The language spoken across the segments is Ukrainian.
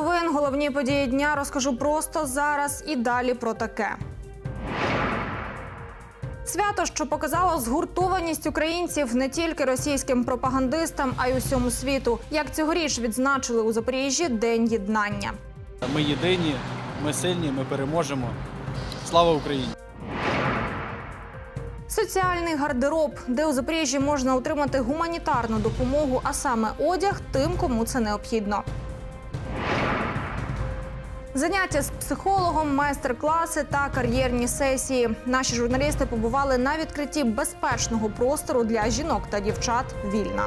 новин, головні події дня розкажу просто зараз і далі про таке. Свято, що показало згуртованість українців не тільки російським пропагандистам, а й усьому світу. Як цьогоріч відзначили у Запоріжжі День єднання. Ми єдині, ми сильні, ми переможемо. Слава Україні! Соціальний гардероб, де у Запоріжжі можна отримати гуманітарну допомогу, а саме одяг тим, кому це необхідно. Заняття з психологом, майстер-класи та кар'єрні сесії. Наші журналісти побували на відкритті безпечного простору для жінок та дівчат вільна.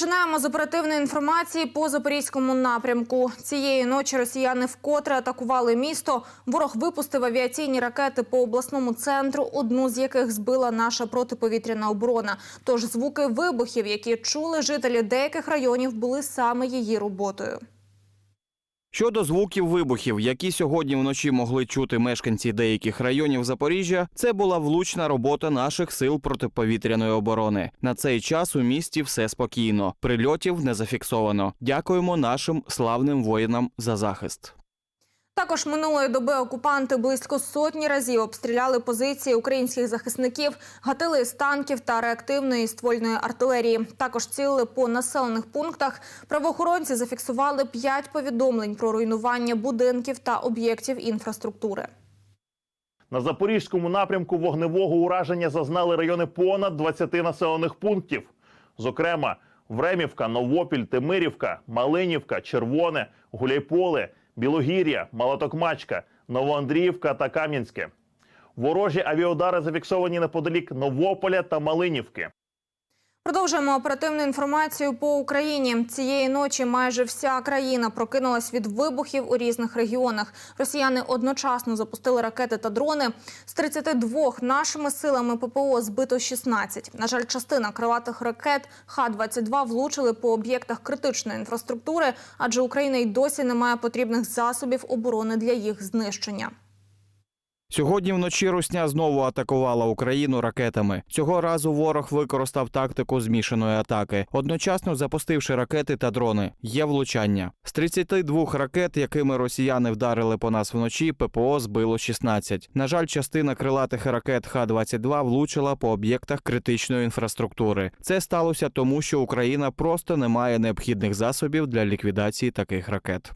Починаємо з оперативної інформації по запорізькому напрямку. Цієї ночі росіяни вкотре атакували місто. Ворог випустив авіаційні ракети по обласному центру, одну з яких збила наша протиповітряна оборона. Тож звуки вибухів, які чули жителі деяких районів, були саме її роботою. Щодо звуків вибухів, які сьогодні вночі могли чути мешканці деяких районів Запоріжжя, це була влучна робота наших сил протиповітряної оборони. На цей час у місті все спокійно. Прильотів не зафіксовано. Дякуємо нашим славним воїнам за захист. Також минулої доби окупанти близько сотні разів обстріляли позиції українських захисників, гатили з танків та реактивної ствольної артилерії. Також цілили по населених пунктах. Правоохоронці зафіксували п'ять повідомлень про руйнування будинків та об'єктів інфраструктури. На запорізькому напрямку вогневого ураження зазнали райони понад 20 населених пунктів. Зокрема, Времівка, Новопіль, Тимирівка, Малинівка, Червоне, Гуляйполе, Білогір'я, Малотокмачка, Новоандріївка та Кам'янське. Ворожі авіаудари зафіксовані неподалік Новополя та Малинівки. Продовжуємо оперативну інформацію по Україні. Цієї ночі майже вся країна прокинулась від вибухів у різних регіонах. Росіяни одночасно запустили ракети та дрони. З 32 нашими силами ППО збито 16. На жаль, частина крилатих ракет Х-22 влучили по об'єктах критичної інфраструктури, адже Україна й досі не має потрібних засобів оборони для їх знищення. Сьогодні вночі Русня знову атакувала Україну ракетами. Цього разу ворог використав тактику змішаної атаки, одночасно запустивши ракети та дрони. Є влучання. З 32 ракет, якими росіяни вдарили по нас вночі, ППО збило 16. На жаль, частина крилатих ракет Х-22 влучила по об'єктах критичної інфраструктури. Це сталося тому, що Україна просто не має необхідних засобів для ліквідації таких ракет.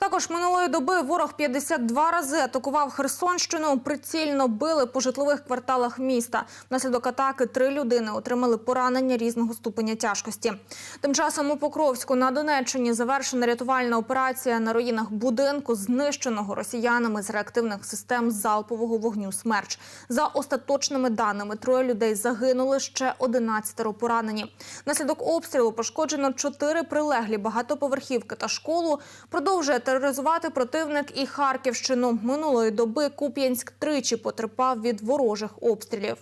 Також минулої доби ворог 52 рази атакував Херсонщину. Прицільно били по житлових кварталах міста. Внаслідок атаки три людини отримали поранення різного ступеня тяжкості. Тим часом у Покровську на Донеччині завершена рятувальна операція на руїнах будинку, знищеного росіянами з реактивних систем залпового вогню «Смерч». За остаточними даними, троє людей загинули, ще 11 поранені. Внаслідок обстрілу пошкоджено чотири прилеглі багатоповерхівки та школу. Продовжує тероризувати противник і Харківщину. Минулої доби Куп'янськ тричі потерпав від ворожих обстрілів.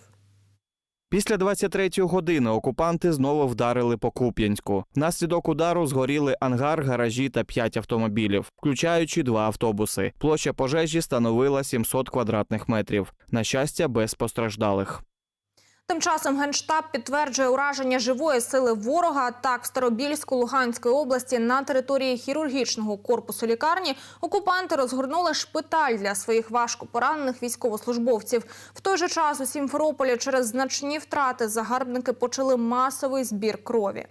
Після 23-ї години окупанти знову вдарили по Куп'янську. Внаслідок удару згоріли ангар, гаражі та 5 автомобілів, включаючи два автобуси. Площа пожежі становила 700 квадратних метрів. На щастя, без постраждалих. Тим часом Генштаб підтверджує ураження живої сили ворога. Так, в Старобільську Луганської області на території хірургічного корпусу лікарні окупанти розгорнули шпиталь для своїх важко поранених військовослужбовців. В той же час у Сімферополі через значні втрати загарбники почали масовий збір крові.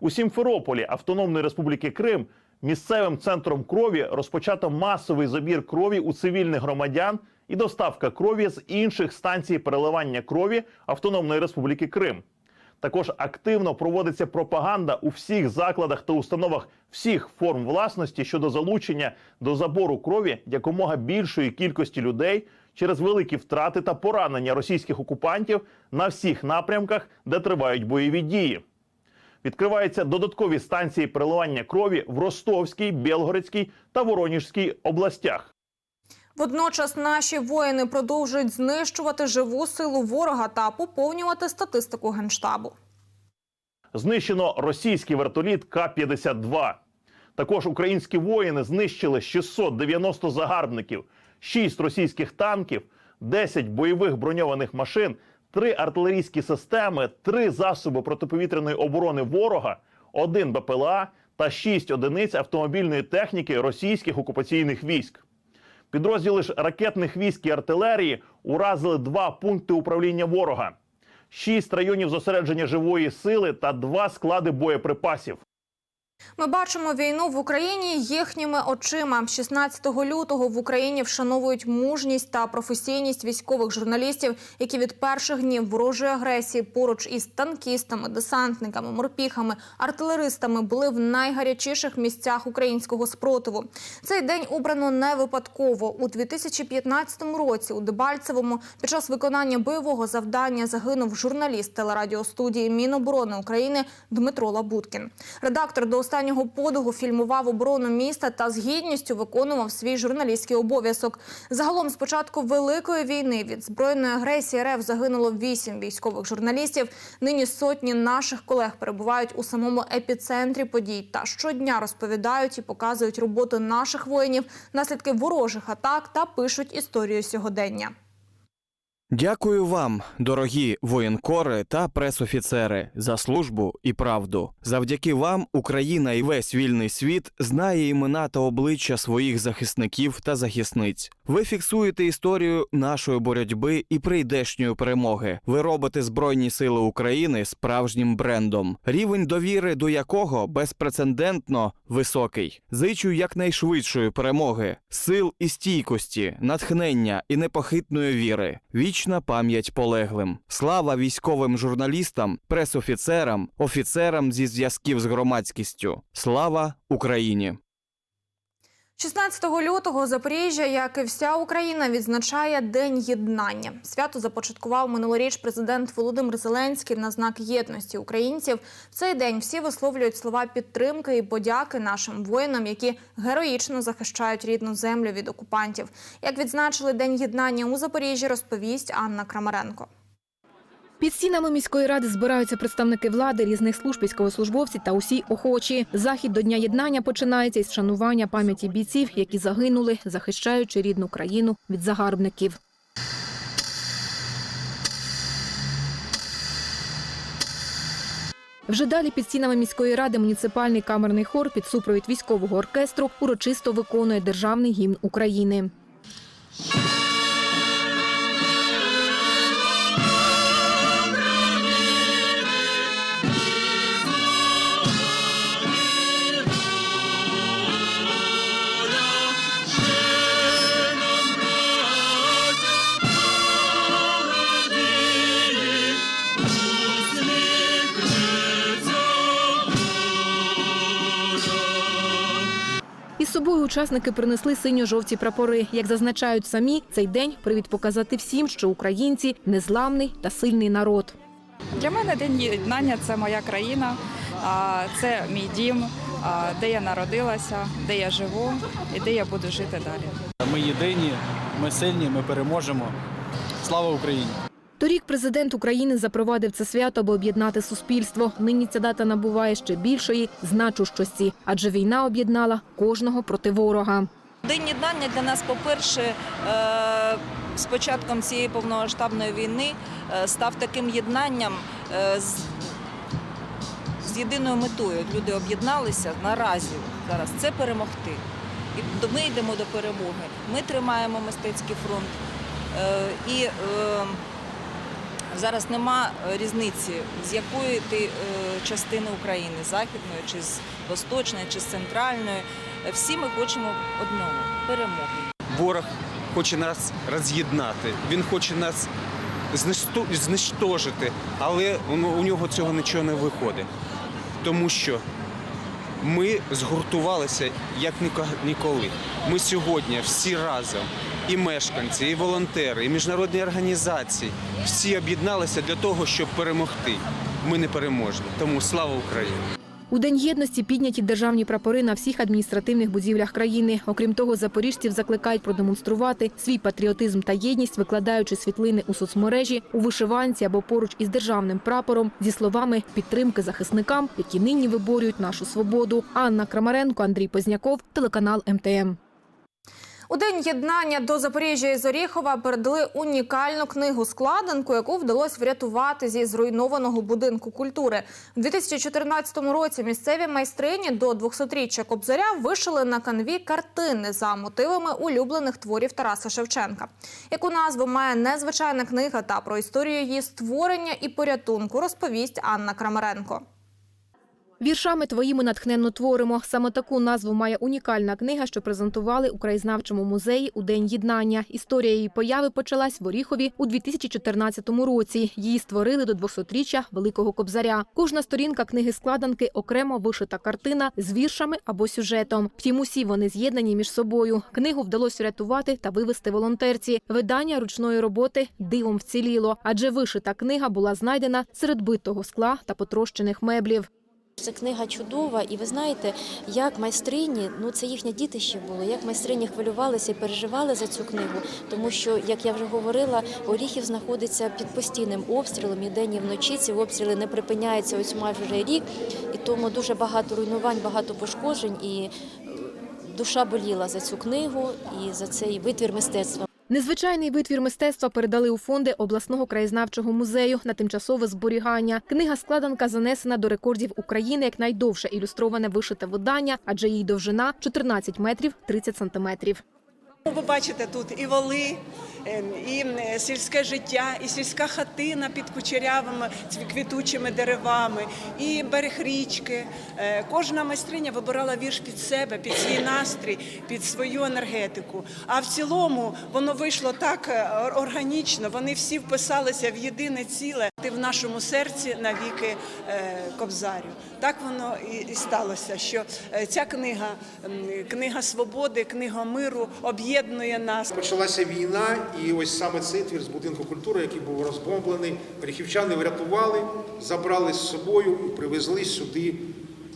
У Сімферополі Автономної Республіки Крим місцевим центром крові розпочато масовий забір крові у цивільних громадян і доставка крові з інших станцій переливання крові Автономної Республіки Крим. Також активно проводиться пропаганда у всіх закладах та установах всіх форм власності щодо залучення до забору крові якомога більшої кількості людей через великі втрати та поранення російських окупантів на всіх напрямках, де тривають бойові дії. Відкриваються додаткові станції переливання крові в Ростовській, Белгородській та Воронежській областях. Водночас наші воїни продовжують знищувати живу силу ворога та поповнювати статистику генштабу. Знищено російський вертоліт К-52. Також українські воїни знищили 690 загарбників, 6 російських танків, 10 бойових броньованих машин три артилерійські системи, три засоби протиповітряної оборони ворога, один БПЛА та шість одиниць автомобільної техніки російських окупаційних військ. Підрозділи ж ракетних військ і артилерії уразили два пункти управління ворога, шість районів зосередження живої сили та два склади боєприпасів. Ми бачимо війну в Україні їхніми очима. 16 лютого в Україні вшановують мужність та професійність військових журналістів, які від перших днів ворожої агресії поруч із танкістами, десантниками, морпіхами, артилеристами були в найгарячіших місцях українського спротиву. Цей день обрано не випадково. У 2015 році у Дебальцевому під час виконання бойового завдання загинув журналіст телерадіостудії Міноборони України Дмитро Лабуткін. Редактор до останнього подиху фільмував оборону міста та з гідністю виконував свій журналістський обов'язок. Загалом, з початку великої війни від збройної агресії РФ загинуло вісім військових журналістів. Нині сотні наших колег перебувають у самому епіцентрі подій та щодня розповідають і показують роботу наших воїнів, наслідки ворожих атак та пишуть історію сьогодення. Дякую вам, дорогі воєнкори та пресофіцери, за службу і правду. Завдяки вам Україна і весь вільний світ знає імена та обличчя своїх захисників та захисниць. Ви фіксуєте історію нашої боротьби і прийдешньої перемоги. Ви робите Збройні Сили України справжнім брендом, рівень довіри до якого безпрецедентно високий. Зичу якнайшвидшої перемоги, сил і стійкості, натхнення і непохитної віри. Вічна пам'ять полеглим. Слава військовим журналістам, пресофіцерам, офіцерам зі зв'язків з громадськістю. Слава Україні! 16 лютого Запоріжжя, як і вся Україна, відзначає День єднання. Свято започаткував минулоріч президент Володимир Зеленський на знак єдності українців. В цей день всі висловлюють слова підтримки і подяки нашим воїнам, які героїчно захищають рідну землю від окупантів. Як відзначили День єднання у Запоріжжі, розповість Анна Крамаренко. Під стінами міської ради збираються представники влади, різних служб, військовослужбовці та усі охочі. Захід до Дня єднання починається із вшанування пам'яті бійців, які загинули, захищаючи рідну країну від загарбників. Вже далі під стінами міської ради муніципальний камерний хор під супровід військового оркестру урочисто виконує державний гімн України. Собою учасники принесли синьо-жовті прапори. Як зазначають самі, цей день привід показати всім, що українці незламний та сильний народ. Для мене день єднання це моя країна, а, це мій дім, де я народилася, де я живу і де я буду жити далі. Ми єдині, ми сильні, ми переможемо. Слава Україні! Торік президент України запровадив це свято, аби об'єднати суспільство. Нині ця дата набуває ще більшої значущості, адже війна об'єднала кожного проти ворога. День єднання для нас, по-перше, е, з початком цієї повномасштабної війни е, став таким єднанням е, з, єдиною метою. Люди об'єдналися наразі зараз це перемогти. І ми йдемо до перемоги. Ми тримаємо мистецький фронт. І зараз нема е, різниці, з якої ти е, частини України, західної, чи з восточної, чи з центральної. Е, Всі ми хочемо одного перемоги. Ворог хоче нас роз'єднати, він хоче нас знищити, але у нього цього нічого не виходить. Тому що ми згуртувалися як ніко- ніколи. Ми сьогодні всі разом, і мешканці, і волонтери, і міжнародні організації, всі об'єдналися для того, щоб перемогти. Ми не переможні. Тому слава Україні! У День єдності підняті державні прапори на всіх адміністративних будівлях країни. Окрім того, запоріжців закликають продемонструвати свій патріотизм та єдність, викладаючи світлини у соцмережі у вишиванці або поруч із державним прапором зі словами підтримки захисникам, які нині виборюють нашу свободу. Анна Крамаренко, Андрій Позняков, телеканал МТМ. У день єднання до Запоріжжя і Зоріхова передали унікальну книгу складинку, яку вдалося врятувати зі зруйнованого будинку культури. У 2014 році місцеві майстрині до 200-річчя Кобзаря вишили на канві картини за мотивами улюблених творів Тараса Шевченка. Яку назву має незвичайна книга та про історію її створення і порятунку розповість Анна Крамаренко. Віршами твоїми натхненно творимо. Саме таку назву має унікальна книга, що презентували у краєзнавчому музеї у День єднання. Історія її появи почалась в Оріхові у 2014 році. Її створили до 200-річчя Великого Кобзаря. Кожна сторінка книги складанки окремо вишита картина з віршами або сюжетом. Втім, усі вони з'єднані між собою. Книгу вдалося врятувати та вивезти волонтерці. Видання ручної роботи дивом вціліло, адже вишита книга була знайдена серед битого скла та потрощених меблів. Це книга чудова, і ви знаєте, як майстрині, ну це їхнє дітище було, як майстрині хвилювалися і переживали за цю книгу, тому що, як я вже говорила, Оріхів знаходиться під постійним обстрілом і день і вночі. Ці обстріли не припиняються ось майже вже рік, і тому дуже багато руйнувань, багато пошкоджень, і е, душа боліла за цю книгу і за цей витвір мистецтва. Незвичайний витвір мистецтва передали у фонди обласного краєзнавчого музею на тимчасове зберігання. Книга складанка занесена до рекордів України як найдовше ілюстроване вишите видання, адже її довжина 14 метрів 30 сантиметрів. Ви бачите тут і воли, і е, сільське життя, і сільська хатина під кучерявими квітучими деревами, і берег річки. Е, Кожна майстриня вибирала вірш під себе, під свій настрій, під свою енергетику. А в цілому воно вийшло так е, органічно. Вони всі вписалися в єдине ціле. Ти в нашому серці навіки е, кобзарю. Так воно і і сталося, що ця книга, книга свободи, книга миру об'єднує нас. Почалася війна, і ось саме цей твір з будинку культури, який був розбомблений, ріхівчани врятували, забрали з собою і привезли сюди,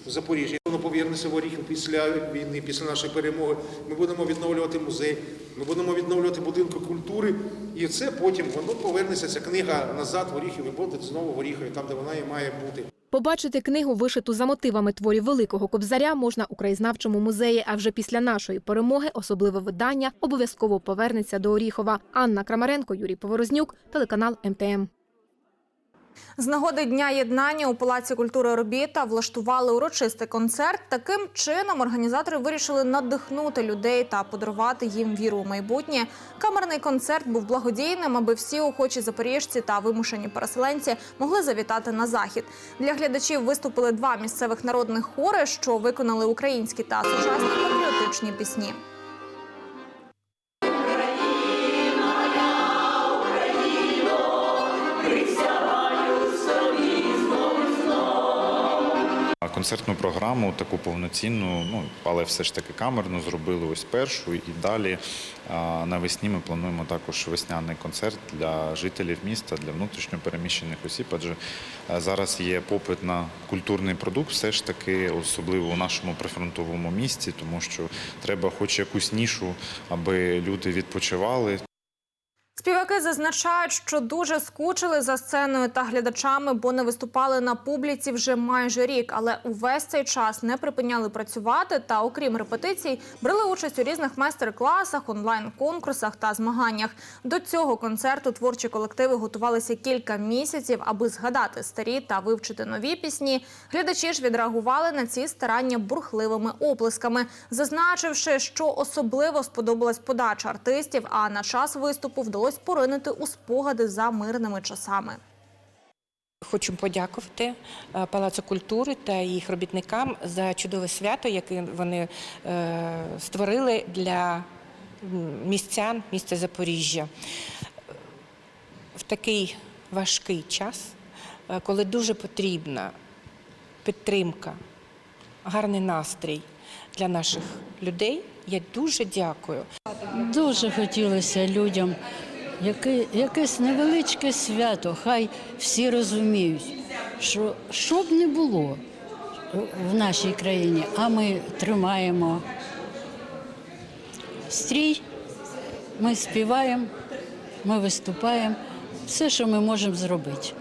в Запоріжжя. Воно повернеться в Оріхів після війни, після нашої перемоги. Ми будемо відновлювати музей, ми будемо відновлювати будинки культури, і це потім воно повернеться, ця книга назад в Оріхів і буде знову в Оріхові, там, де вона і має бути. Побачити книгу, вишиту за мотивами творів Великого Кобзаря, можна у краєзнавчому музеї. А вже після нашої перемоги особливе видання обов'язково повернеться до Оріхова. Анна Крамаренко, Юрій Поворознюк, телеканал МТМ. З нагоди Дня єднання у Палаці культури Робіта влаштували урочистий концерт. Таким чином організатори вирішили надихнути людей та подарувати їм віру у майбутнє. Камерний концерт був благодійним, аби всі охочі запоріжці та вимушені переселенці могли завітати на захід. Для глядачів виступили два місцевих народних хори, що виконали українські та сучасні патріотичні пісні. Концертну програму таку повноцінну, ну але все ж таки камерну зробили ось першу, і далі навесні ми плануємо також весняний концерт для жителів міста, для внутрішньопереміщених осіб. Адже е, зараз є попит на культурний продукт, все ж таки, особливо у нашому прифронтовому місті, тому що треба хоч якусь нішу, аби люди відпочивали. Співаки зазначають, що дуже скучили за сценою та глядачами, бо не виступали на публіці вже майже рік, але увесь цей час не припиняли працювати та, окрім репетицій, брали участь у різних майстер-класах, онлайн-конкурсах та змаганнях. До цього концерту творчі колективи готувалися кілька місяців, аби згадати старі та вивчити нові пісні. Глядачі ж відреагували на ці старання бурхливими оплесками, зазначивши, що особливо сподобалась подача артистів. А на час виступу вдалося поринути у спогади за мирними часами. Хочу подякувати е, Палацу культури та їх робітникам за чудове свято, яке вони е, створили для містян міста Запоріжжя. В такий важкий час, е, коли дуже потрібна підтримка, гарний настрій для наших людей. Я дуже дякую. Дуже хотілося людям яке, якесь невеличке свято, хай всі розуміють, що що б не було в нашій країні, а ми тримаємо стрій, ми співаємо, ми виступаємо, все, що ми можемо зробити.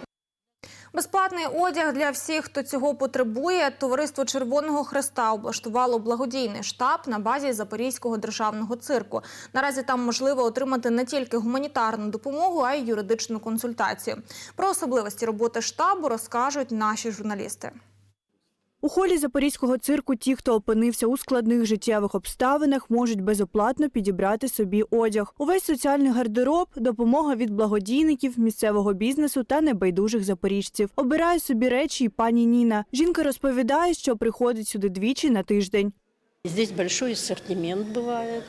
Безплатний одяг для всіх, хто цього потребує. Товариство Червоного Хреста облаштувало благодійний штаб на базі Запорізького державного цирку. Наразі там можливо отримати не тільки гуманітарну допомогу, а й юридичну консультацію. Про особливості роботи штабу розкажуть наші журналісти. У холі запорізького цирку ті, хто опинився у складних життєвих обставинах, можуть безоплатно підібрати собі одяг. Увесь соціальний гардероб, допомога від благодійників, місцевого бізнесу та небайдужих запоріжців. Обирає собі речі і пані Ніна. Жінка розповідає, що приходить сюди двічі на тиждень. Здесь большой ассортимент бывает.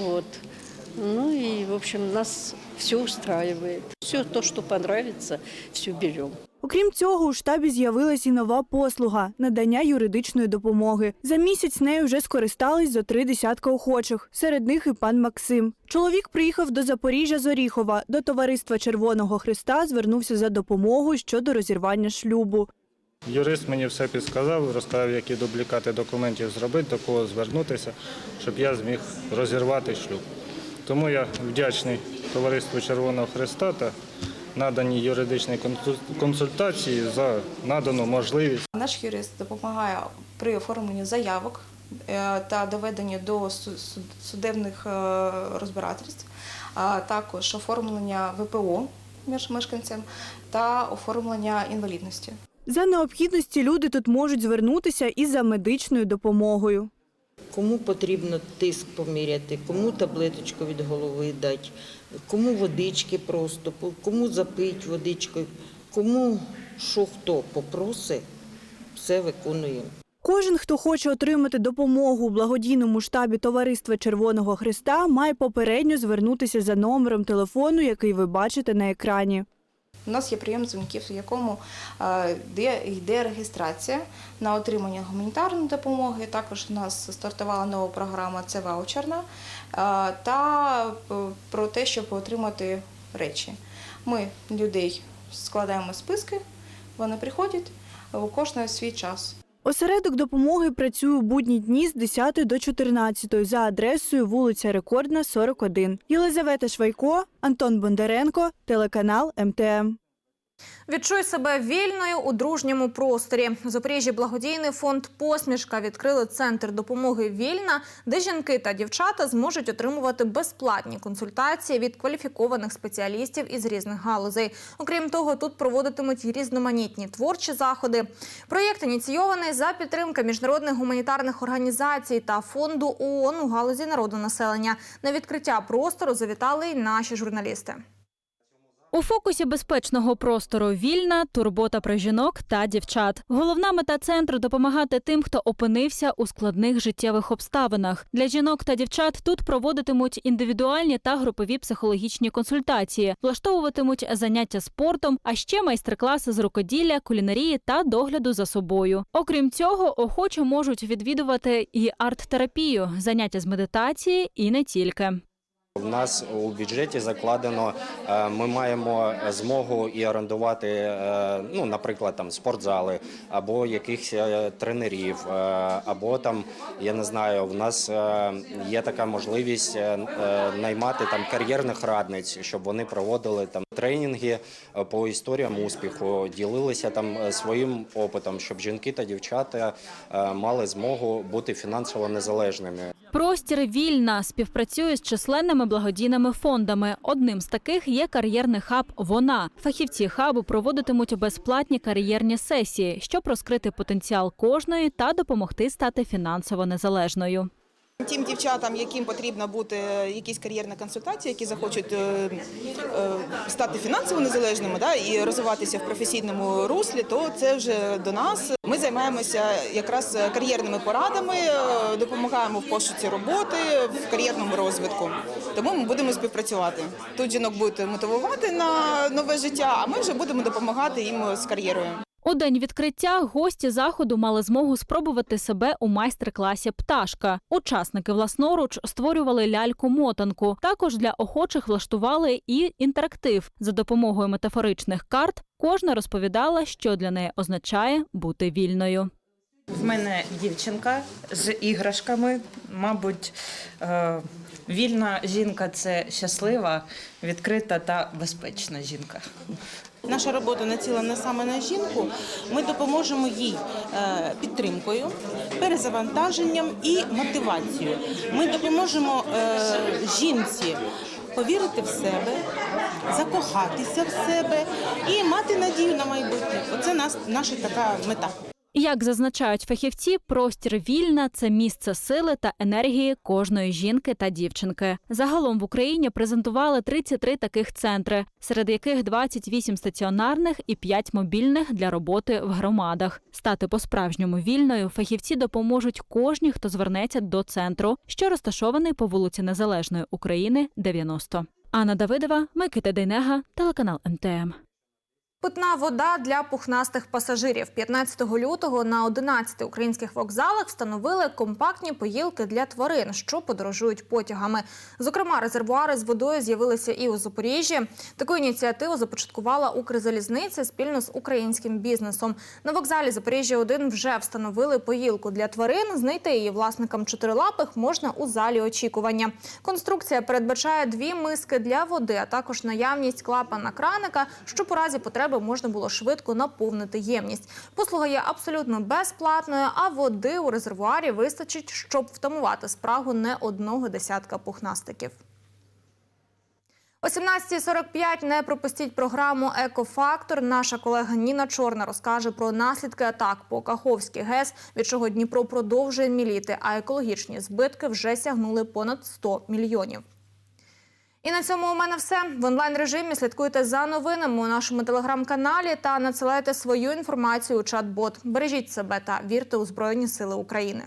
Вот. Ну и, в общем, нас все устраивает. Все то, что понравится, все берем. Окрім цього, у штабі з'явилась і нова послуга надання юридичної допомоги. За місяць нею вже скористались зо три десятка охочих. Серед них і пан Максим. Чоловік приїхав до Запоріжжя з Оріхова. До товариства Червоного Христа звернувся за допомогою щодо розірвання шлюбу. Юрист мені все підсказав, розказав, які дублікати документів зробити, до кого звернутися, щоб я зміг розірвати шлюб. Тому я вдячний товариству Червоного Христа та наданій юридичній консуль- консультації за надану можливість. Наш юрист допомагає при оформленні заявок е, та доведенні до су- су- судебних е, розбирательств, а також оформлення ВПО між мешканцем та оформлення інвалідності. За необхідності люди тут можуть звернутися і за медичною допомогою. Кому потрібно тиск поміряти, кому таблеточку від голови дати, кому водички просто, кому запить водичкою, кому що хто попросить, все виконуємо. Кожен, хто хоче отримати допомогу у благодійному штабі Товариства Червоного Христа, має попередньо звернутися за номером телефону, який ви бачите на екрані. У нас є прийом дзвінків, в якому е, де йде реєстрація на отримання гуманітарної допомоги. Також у нас стартувала нова програма це ваучерна е, та е, про те, щоб отримати речі. Ми людей складаємо списки, вони приходять кожного свій час. Осередок допомоги працює у будні дні з 10 до 14 за адресою вулиця Рекордна, 41. Єлизавета Швайко, Антон Бондаренко, телеканал МТМ. Відчуй себе вільною у дружньому просторі. У Запоріжжі благодійний фонд Посмішка відкрили центр допомоги Вільна, де жінки та дівчата зможуть отримувати безплатні консультації від кваліфікованих спеціалістів із різних галузей. Окрім того, тут проводитимуть різноманітні творчі заходи. Проєкт ініційований за підтримки міжнародних гуманітарних організацій та фонду ООН у галузі народонаселення. На відкриття простору завітали й наші журналісти. У фокусі безпечного простору вільна турбота про жінок та дівчат. Головна мета центру допомагати тим, хто опинився у складних життєвих обставинах. Для жінок та дівчат тут проводитимуть індивідуальні та групові психологічні консультації, влаштовуватимуть заняття спортом, а ще майстер-класи з рукоділля, кулінарії та догляду за собою. Окрім цього, охочі можуть відвідувати і арт-терапію, заняття з медитації і не тільки. У нас у бюджеті закладено, е, ми маємо змогу і орендувати, е, ну, наприклад, там спортзали або якихось е, тренерів, або там, я не знаю, в нас є така можливість наймати там кар'єрних радниць, щоб вони проводили там тренінги е, по історіям успіху, ділилися там е, своїм опитом, щоб жінки та дівчата е, мали змогу бути фінансово незалежними. Простір вільна співпрацює з численними благодійними фондами. Одним з таких є кар'єрний хаб. Вона фахівці хабу проводитимуть безплатні кар'єрні сесії, щоб розкрити потенціал кожної та допомогти стати фінансово незалежною. Тим дівчатам, яким потрібно бути якісь кар'єрні консультації, які захочуть е, е, стати фінансово незалежними да, і розвиватися в професійному руслі, то це вже до нас. Ми займаємося якраз кар'єрними порадами, е, допомагаємо в пошуці роботи, в кар'єрному розвитку. Тому ми будемо співпрацювати. Тут жінок будуть мотивувати на нове життя, а ми вже будемо допомагати їм з кар'єрою. У день відкриття гості заходу мали змогу спробувати себе у майстер-класі Пташка. Учасники власноруч створювали ляльку-мотанку. Також для охочих влаштували і інтерактив за допомогою метафоричних карт. Кожна розповідала, що для неї означає бути вільною. В мене дівчинка з іграшками. Мабуть, е, вільна жінка це щаслива, відкрита та безпечна жінка. Наша робота націлена саме на жінку. Ми допоможемо їй е, підтримкою, перезавантаженням і мотивацією. Ми допоможемо е, жінці повірити в себе, закохатися в себе і мати надію на майбутнє. Оце наша така мета. Як зазначають фахівці, простір вільна це місце сили та енергії кожної жінки та дівчинки. Загалом в Україні презентували 33 таких центри, серед яких 28 стаціонарних і 5 мобільних для роботи в громадах. Стати по-справжньому вільною фахівці допоможуть кожній, хто звернеться до центру, що розташований по вулиці Незалежної України, 90. Анна Давидова, Микита Дейнега, телеканал МТМ. Питна вода для пухнастих пасажирів. 15 лютого на 11 українських вокзалах встановили компактні поїлки для тварин, що подорожують потягами. Зокрема, резервуари з водою з'явилися і у Запоріжжі. Таку ініціативу започаткувала Укрзалізниця спільно з українським бізнесом. На вокзалі Запоріжжя 1 вже встановили поїлку для тварин. Знайти її власникам чотирилапих можна у залі очікування. Конструкція передбачає дві миски для води, а також наявність клапана краника, що по разі потреби можна було швидко наповнити ємність. Послуга є абсолютно безплатною, а води у резервуарі вистачить, щоб втамувати спрагу не одного десятка пухнастиків. О 17.45 не пропустіть програму Екофактор. Наша колега Ніна Чорна розкаже про наслідки атак по Каховській ГЕС, від чого Дніпро продовжує міліти, а екологічні збитки вже сягнули понад 100 мільйонів. І на цьому у мене все. В онлайн режимі слідкуйте за новинами у нашому телеграм-каналі та надсилайте свою інформацію у чат-бот. Бережіть себе та вірте у Збройні Сили України.